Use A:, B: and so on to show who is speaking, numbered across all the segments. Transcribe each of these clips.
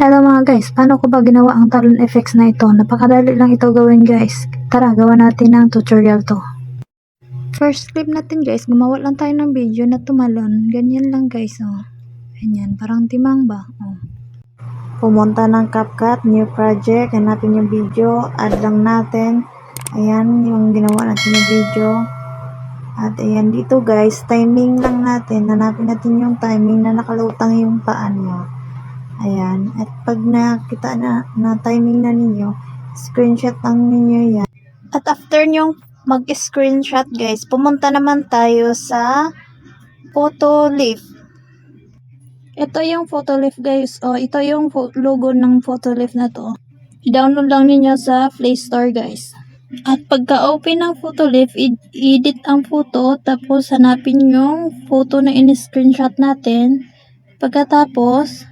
A: Hello mga guys, paano ko ba ginawa ang talon effects na ito? Napakadali lang ito gawin guys. Tara, gawa natin ang tutorial to. First clip natin guys, gumawa lang tayo ng video na tumalon. Ganyan lang guys, oh. Ganyan, parang timang ba? Oh. Pumunta ng CapCut, new project, hanapin yung video, add lang natin. Ayan, yung ginawa natin yung video. At ayan, dito guys, timing lang natin. Hanapin natin yung timing na nakalutang yung paa nyo. Ayan. At pag nakita na, na timing na ninyo, screenshot lang ninyo yan. At after nyong mag-screenshot guys, pumunta naman tayo sa photo leaf. Ito yung photo leaf guys. O, ito yung logo ng photo leaf na to. I-download lang ninyo sa Play Store guys. At pagka-open ng photo leaf, edit ang photo, tapos hanapin yung photo na in-screenshot natin. Pagkatapos,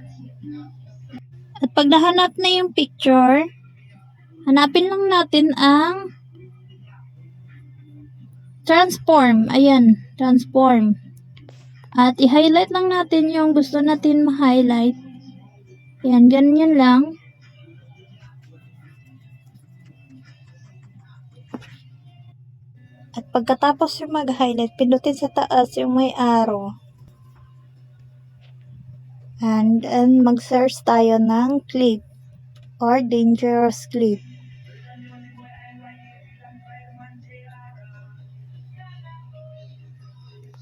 A: at pag nahanap na yung picture, hanapin lang natin ang transform. Ayan, transform. At i-highlight lang natin yung gusto natin ma-highlight. Ayan, ganyan lang. At pagkatapos yung mag-highlight, pindutin sa taas yung may arrow. And then, mag-search tayo ng clip or dangerous clip.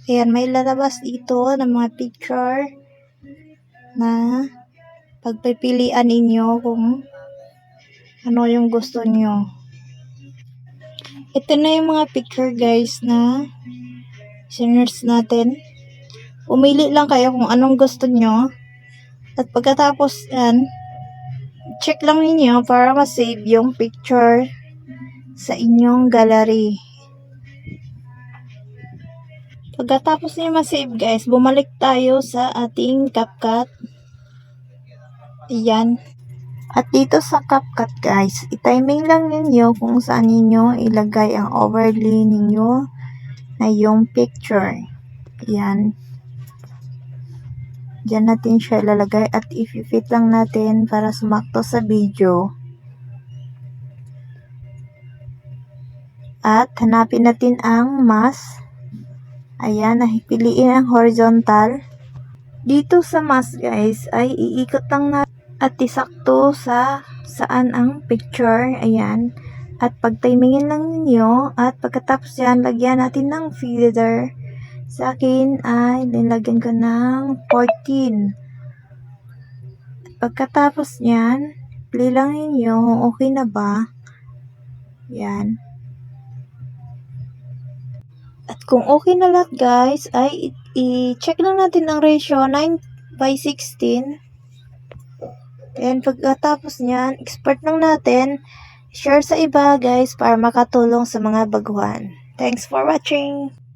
A: Ayan, may lalabas dito ng mga picture na pagpipilian ninyo kung ano yung gusto nyo. Ito na yung mga picture guys na sinners natin. Umili lang kayo kung anong gusto nyo. At pagkatapos yan, check lang ninyo para ma-save yung picture sa inyong gallery. Pagkatapos niya ma-save guys, bumalik tayo sa ating CapCut. Ayan. At dito sa CapCut guys, i-timing lang ninyo kung saan ninyo ilagay ang overlay ninyo na yung picture. Ayan. Diyan natin siya ilalagay at i-fit lang natin para sumakto sa video. At hanapin natin ang mask. Ayan, piliin ang horizontal. Dito sa mask guys, ay iikot lang natin at isakto sa saan ang picture. Ayan. At pagtimingin lang ninyo at pagkatapos yan, lagyan natin ng feather. Sa akin ay nilagyan ko ng 14. At pagkatapos yan, play lang ninyo kung okay na ba. Yan. At kung okay na lahat guys, ay i-check lang natin ang ratio 9 by 16. And pagkatapos niyan, export lang natin. Share sa iba guys para makatulong sa mga baguhan. Thanks for watching!